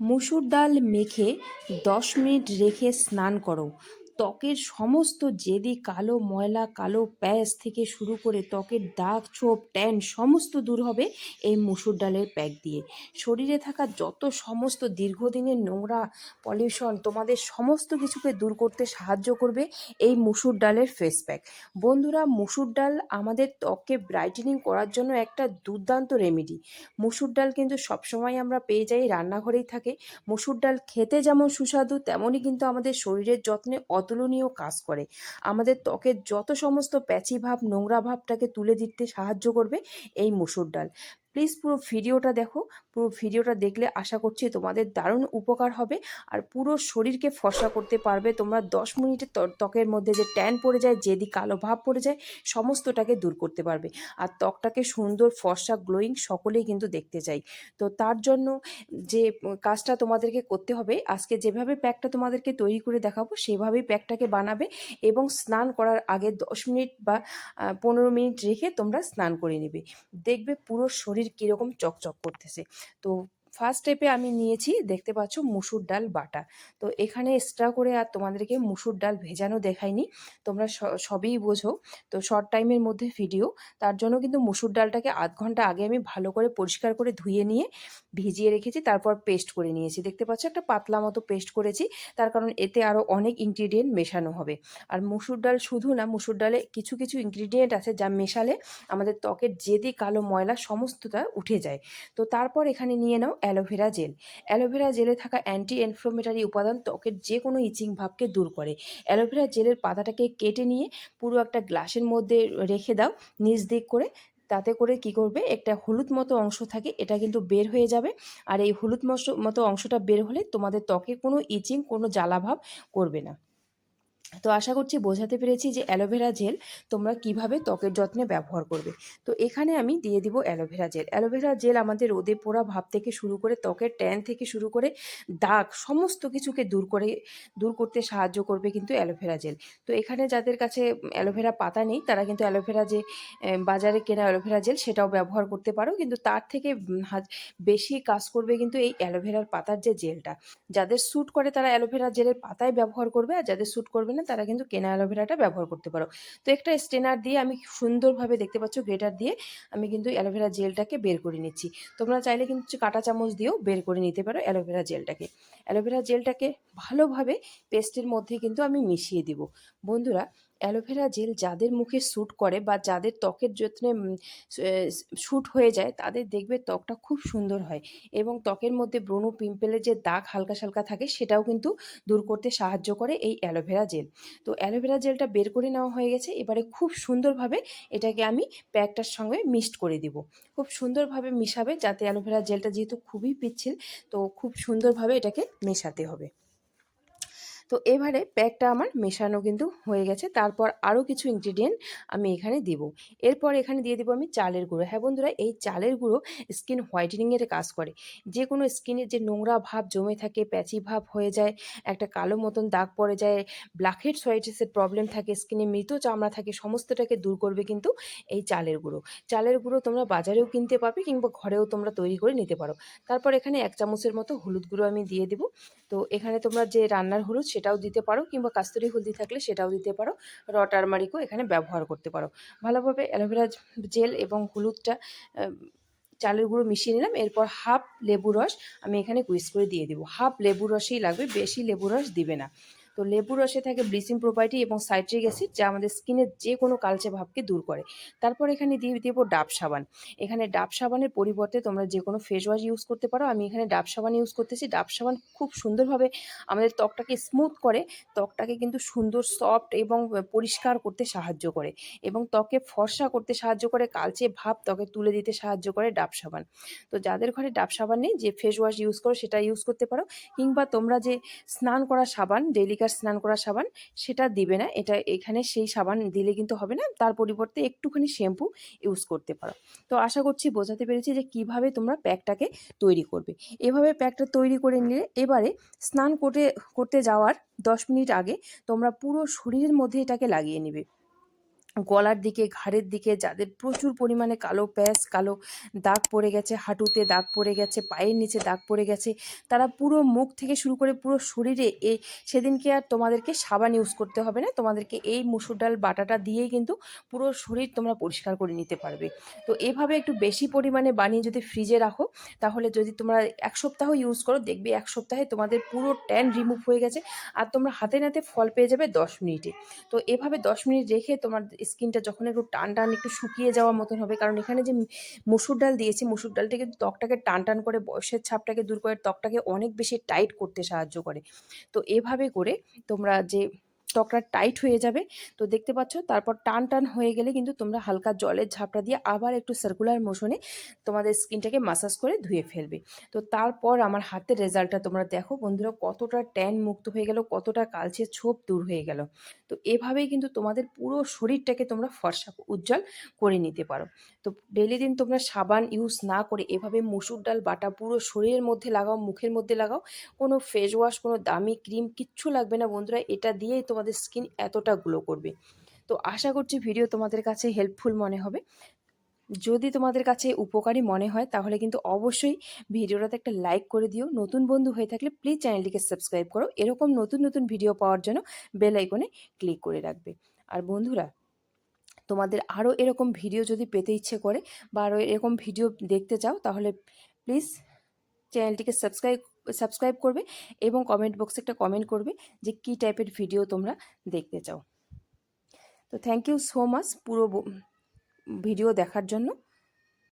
মুসুর ডাল মেখে দশ মিনিট রেখে স্নান করো। ত্বকের সমস্ত জেদি, কালো ময়লা, কালো প্যাচ থেকে শুরু করে ত্বকের দাগ, ছোপ, ট্যান সমস্ত দূর হবে এই মুসুর ডালের প্যাক দিয়ে। শরীরে থাকা যত সমস্ত দীর্ঘদিনের নোংরা, পলিউশন তোমাদের সমস্ত কিছুকে দূর করতে সাহায্য করবে এই মুসুর ডালের ফেস প্যাক বন্ধুরা, মুসুর ডাল আমাদের ত্বককে ব্রাইটেনিং করার জন্য একটা দুর্দান্ত রেমেডি মুসুর ডাল কিন্তু সবসময় আমরা পেয়ে যাই, রান্নাঘরেই থাকে। মুসুর ডাল খেতে যেমন সুস্বাদু, তেমনই কিন্তু আমাদের শরীরের যত্নে অতুলনীয় কাজ করে। আমাদের ত্বকের যত সমস্ত প্যাচি ভাব, নোংরা ভাবটাকে তুলে দিতে সাহায্য করবে এই মুসুর ডাল। প্লিজ পুরো ভিডিওটা দেখো। পুরো ভিডিওটা দেখলে আশা করছি তোমাদের দারুণ উপকার হবে আর পুরো শরীরকে ফর্সা করতে পারবে। তোমরা দশ মিনিটে ত্বকের মধ্যে যে ট্যান পড়ে যায়, যেদি কালো ভাব পড়ে যায়, সমস্তটাকে দূর করতে পারবে। আর ত্বকটাকে সুন্দর, ফর্সা গ্লোয়িং সকলেই কিন্তু দেখতে চাই। তো তার জন্য যে কাজটা তোমাদেরকে করতে হবে, আজকে যেভাবে প্যাকটা তোমাদেরকে তৈরি করে দেখাবো, সেভাবেই প্যাকটাকে বানাবে এবং স্নান করার আগে দশ মিনিট বা পনেরো মিনিট রেখে তোমরা স্নান করে নেবে। দেখবে পুরো শরীর কীরকম চকচক করতেছে। তো ফার্স্ট স্টেপে আমি নিয়েছি, দেখতে পাচ্ছ মুসুর ডাল বাটা। তো এখানে এক্সট্রা করে আর তোমাদেরকে মুসুর ডাল ভেজানো দেখাইনি, তোমরা সবই বোঝো। তো শর্ট টাইমের মধ্যে ভিডিও তার জন্য কিন্তু মুসুর ডালটাকে আধ ঘণ্টা আগে আমি ভালো করে পরিষ্কার করে ধুয়ে নিয়ে ভিজিয়ে রেখেছি, তারপর পেস্ট করে নিয়েছি। দেখতে পাচ্ছ একটা পাতলা মতো পেস্ট করেছি, তার কারণ এতে আরও অনেক ইনগ্রিডিয়েন্ট মেশানো হবে। আর মুসুর ডাল শুধু না, মুসুর ডালে কিছু কিছু ইনগ্রিডিয়েন্ট আছে যা মেশালে আমাদের ত্বকের যেদি কালো ময়লা সমস্তটা উঠে যায়। তো তারপর এখানে নিয়ে নাও অ্যালোভেরা জেল। অ্যালোভেরা জেলে থাকা অ্যান্টি ইনফ্লোমেটারি উপাদান ত্বকের যে কোনো ইচিং ভাবকে দূর করে। অ্যালোভেরা জেলের পাতাটাকে কেটে নিয়ে পুরো একটা গ্লাসের মধ্যে রেখে দাও, নিচ দিক করে। তাতে করে কি করবে? একটা হলুদ মতো অংশ থাকে, এটা কিন্তু বের হয়ে যাবে। আর এই হলুদ মতো অংশটা বের হলে তোমাদের ত্বকে কোনো ইচিং, কোনো জ্বালাভাব করবে না। তো আশা করছি বোঝাতে পেরেছি যে অ্যালোভেরা জেল তোমরা কীভাবে ত্বকের যত্নে ব্যবহার করবে। তো এখানে আমি দিয়ে দিব অ্যালোভেরা জেল। অ্যালোভেরা জেল আমাদের রোদে পোড়া ভাব থেকে শুরু করে ত্বকের ট্যান থেকে শুরু করে দাগ সমস্ত কিছুকে দূর করে, দূর করতে সাহায্য করবে কিন্তু অ্যালোভেরা জেল। তো এখানে যাদের কাছে অ্যালোভেরা পাতা নেই, তারা কিন্তু অ্যালোভেরা যে বাজারে কেনা অ্যালোভেরা জেল সেটাও ব্যবহার করতে পারো। কিন্তু তার থেকে বেশি কাজ করবে কিন্তু এই অ্যালোভেরার পাতার যে জেলটা। যাদের স্যুট করে তারা অ্যালোভেরা জেলের পাতায় ব্যবহার করবে আর যাদের স্যুট করবে না তারা কিন্তু কেনা অ্যালোভেরাটা ব্যবহার করতে পারো। তো একটা স্টেনার দিয়ে আমি সুন্দরভাবে দেখতে পাচ্ছ গ্রেটার দিয়ে আমি কিন্তু অ্যালোভেরা জেলটাকে বের করে নিচ্ছি। তোমরা চাইলে কিন্তু কাঁটা চামচ দিয়েও বের করে নিতে পারো অ্যালোভেরা জেলটাকে। অ্যালোভেরা জেলটাকে ভালোভাবে পেস্টের মধ্যে কিন্তু আমি মিশিয়ে দিব। বন্ধুরা অ্যালোভেরা জেল যাদের মুখে শ্যুট করে বা যাদের ত্বকের যত্নে শ্যুট হয়ে যায় তাদের দেখবে ত্বকটা খুব সুন্দর হয় এবং ত্বকের মধ্যে ব্রণ পিম্পেলের যে দাগ হালকা সালকা থাকে সেটাও কিন্তু দূর করতে সাহায্য করে এই অ্যালোভেরা জেল। তো অ্যালোভেরা জেলটা বের করে নেওয়া হয়ে গেছে। এবারে খুব সুন্দরভাবে এটাকে আমি প্যাকটার সঙ্গে মিক্সড করে দিব। খুব সুন্দরভাবে মিশাবে যাতে অ্যালোভেরা জেলটা যেহেতু খুবই পিচ্ছিল, তো খুব সুন্দরভাবে এটাকে মেশাতে হবে। তো এবারে প্যাকটা আমার মেশানো কিন্তু হয়ে গেছে। তারপর আরও কিছু ইনগ্রিডিয়েন্ট আমি এখানে দিব। এরপর এখানে দিয়ে দেবো আমি চালের গুঁড়ো। হ্যাঁ বন্ধুরা, এই চালের গুঁড়ো স্কিন হোয়াইটেনিংয়ের কাজ করে। যে কোনো স্কিনের যে নোংরা ভাব জমে থাকে প্যাচি ভাব হয়ে যায়, একটা কালো মতন দাগ পড়ে যায় ব্ল্যাকহেড সোয়াইটিসের প্রবলেম থাকে স্কিনে মৃত চামড়া থাকে, সমস্তটাকে দূর করবে কিন্তু এই চালের গুঁড়ো। চালের গুঁড়ো তোমরা বাজারেও কিনতে পাবে কিংবা ঘরেও তোমরা তৈরি করে নিতে পারো। তারপর এখানে এক চামচের মতো হলুদ গুঁড়ো আমি দিয়ে দেবো। তো এখানে তোমরা যে রান্নার হলুদ সেটাও দিতে পারো, কিংবা কাস্তুরি হলদি থাকলে সেটাও দিতে পারো র টারমারিকও এখানে ব্যবহার করতে পারো। ভালোভাবে অ্যালোভেরা জেল এবং হলুদটা চালের গুঁড়ো মিশিয়ে নিলাম, এরপর হাফ লেবু রস আমি এখানে কুইস করে দিয়ে দেবো। হাফ লেবু রসেই লাগবে, বেশি লেবু রস দিবে না। তো লেবু রসে থাকে ব্লিচিং প্রপার্টি এবং সাইট্রিক অ্যাসিড, যা আমাদের স্কিনের যে কোনো কালচে ভাবকে দূর করে। তারপর এখানে দিয়ে দেবো ডাব সাবান। এখানে ডাব সাবানের পরিবর্তে তোমরা যে কোনো ফেস ওয়াশ ইউজ করতে পারো। আমি এখানে ডাব সাবান ইউজ করতেছি। ডাব সাবান খুব সুন্দরভাবে আমাদের ত্বকটাকে স্মুথ করে, ত্বকটাকে কিন্তু সুন্দর সফট এবং পরিষ্কার করতে সাহায্য করে এবং ত্বকে ফর্সা করতে সাহায্য করে, কালচে ভাব ত্বকে তুলে দিতে সাহায্য করে ডাব সাবান। তো যাদের ঘরে ডাব সাবান নেই, যে ফেস ওয়াশ ইউজ করো, সেটা ইউজ করতে পারো। কিংবা তোমরা যে স্নান করা সাবান ডেলিকা পরিষ্কার স্নান করা সাবান, সেটা দিবে না। এটা এখানে সেই সাবান দিলে কিন্তু হবে না। তার পরিবর্তে একটুখানি শ্যাম্পু ইউজ করতে পারো। তো আশা করছি বোঝাতে পেরেছি যে কীভাবে তোমরা প্যাকটাকে তৈরি করবে। এভাবে প্যাকটা তৈরি করে নিলে এবারে স্নান করতে করতে যাওয়ার দশ মিনিট আগে তোমরা পুরো শরীরের মধ্যে এটাকে লাগিয়ে নেবে। গলার দিকে, ঘাড়ের দিকে যাদের প্রচুর পরিমাণে কালো প্যাচ, কালো দাগ পড়ে গেছে, হাঁটুতে দাগ পড়ে গেছে, পায়ের নিচে দাগ পড়ে গেছে, তারা পুরো মুখ থেকে শুরু করে পুরো শরীরে এই সেদিনকে আর তোমাদেরকে সাবান ইউজ করতে হবে না। তোমাদেরকে এই মুসুর ডাল, বাটাটা দিয়েই কিন্তু পুরো শরীর তোমরা পরিষ্কার করে নিতে পারবে। তো এভাবে একটু বেশি পরিমাণে বানিয়ে যদি ফ্রিজে রাখো, তাহলে যদি তোমরা এক সপ্তাহ ইউজ করো, দেখবে এক সপ্তাহে তোমাদের পুরো ট্যান রিমুভ হয়ে গেছে, আর তোমরা হাতে নাতে ফল পেয়ে যাবে দশ মিনিটে। তো এভাবে দশ মিনিট রেখে তোমার স্কিনটা যখন একটু টান টান একটু শুকিয়ে যাওয়ার মতন হবে, কারণ এখানে যে মসুর ডাল দিয়েছি, মসুর ডালটা কিন্তু ত্বকটাকে টান টান করে বয়সের ছাপটাকে দূর করে ত্বকটাকে অনেক বেশি টাইট করতে সাহায্য করে। তো এভাবে করে তোমরা যে ত্বকটা টাইট হয়ে যাবে। তো দেখতে পাচ্ছ, তারপর টান টান হয়ে গেলে কিন্তু তোমরা হালকা জলের ঝাপটা দিয়ে আবার একটু সার্কুলার মোশনে তোমাদের স্কিনটাকে মাসাজ করে ধুয়ে ফেলবে। তো তারপর আমার হাতের রেজাল্টটা তোমরা দেখো বন্ধুরা, কতটা ট্যান মুক্ত হয়ে গেল, কতটা কালচে ছোপ দূর হয়ে গেল। তো এভাবেই কিন্তু তোমাদের পুরো শরীরটাকে তোমরা ফর্সা, উজ্জ্বল করে নিতে পারো। তো ডেলি দিন তোমরা সাবান ইউজ না করে এভাবে মুসুর ডাল, বাটা পুরো শরীরের মধ্যে লাগাও, মুখের মধ্যে লাগাও। কোনো ফেস ওয়াশ কোনো দামি ক্রিম কিচ্ছু লাগবে না বন্ধুরা, এটা দিয়েই তোমাদের স্কিন এতটা গ্লো করবে। তো আশা করছি ভিডিও তোমাদের কাছে হেল্পফুল মনে হবে। যদি তোমাদের কাছে উপকারী মনে হয়, তাহলে কিন্তু অবশ্যই ভিডিওটাতে একটা লাইক করে দিও। নতুন বন্ধু হয়ে থাকলে প্লিজ চ্যানেলটিকে সাবস্ক্রাইব করো। এরকম নতুন নতুন ভিডিও পাওয়ার জন্য বেল আইকনে ক্লিক করে রাখবে। আর বন্ধুরা, তোমাদের আরও এরকম ভিডিও যদি পেতে ইচ্ছে করে বা আরও এরকম ভিডিও দেখতে চাও, তাহলে প্লিজ চ্যানেলটিকে সাবস্ক্রাইব সাবস্ক্রাইব করবে এবং কমেন্ট বক্সে একটা কমেন্ট করবে যে কী টাইপের ভিডিও তোমরা দেখতে চাও। তো থ্যাংক ইউ সো মাচ পুরো ভিডিও দেখার জন্য।